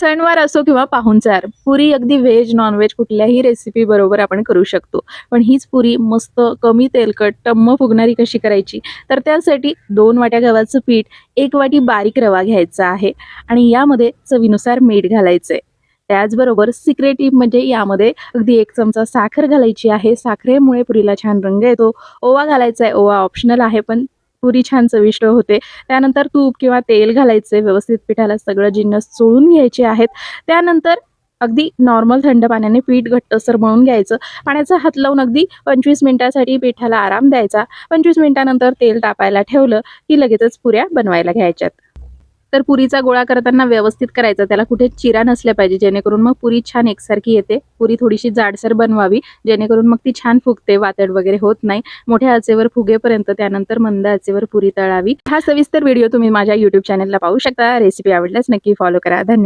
सणवार असो किंवा पाहुणचार पुरी अगदी व्हेज नॉनव्हेज कुठल्याही रेसिपी बरोबर आपण करू शकतो. पण हीच पुरी मस्त कमी तेलकट टम्म फुगणारी कशी करायची? तर त्यासाठी दोन वाट्या गव्हाचं पीठ एक वाटी बारीक रवा घ्यायचा आहे आणि यामध्ये चवीनुसार मीठ घालायचं आहे त्याचबरोबर सिक्रेट टिप म्हणजे यामध्ये अगदी एक चमचा साखर घालायची आहे. साखरेमुळे पुरीला छान रंग येतो. ओवा घालायचा आहे ओवा ऑप्शनल आहे पण पुरी छान चविष्ट होते. त्यानंतर तूप किंवा तेल घालायचे व्यवस्थित पिठाला सगळं जिन्नस चोळून घ्यायचे आहेत. त्यानंतर अगदी नॉर्मल थंड पाण्याने पीठ घट्टसर म्हणून घ्यायचं. पाण्याचा हात लावून अगदी पंचवीस मिनिटासाठी पिठाला आराम द्यायचा. पंचवीस मिनिटानंतर तेल तापायला ठेवलं की लगेचच पुऱ्या बनवायला घ्यायच्यात. तर पुरीचा गोळा करताना व्यवस्थित करायचा. त्याला कुठे चिरा नसल्या पाहिजे. जेणेकरून मग पुरी छान एकसारखी येते. पुरी थोडीशी जाडसर बनवावी. जेणेकरून मग ती छान फुगते. वातड वगैरे होत नाही. मोठ्या आचेवर फुगेपर्यंत त्यानंतर मंद आचेवर पुरी तळावी. हा सविस्तर व्हिडिओ तुम्ही माझ्या युट्यूब चॅनलला पाहू शकता. रेसिपी आवडल्यास नक्की फॉलो करा. धन्यवाद.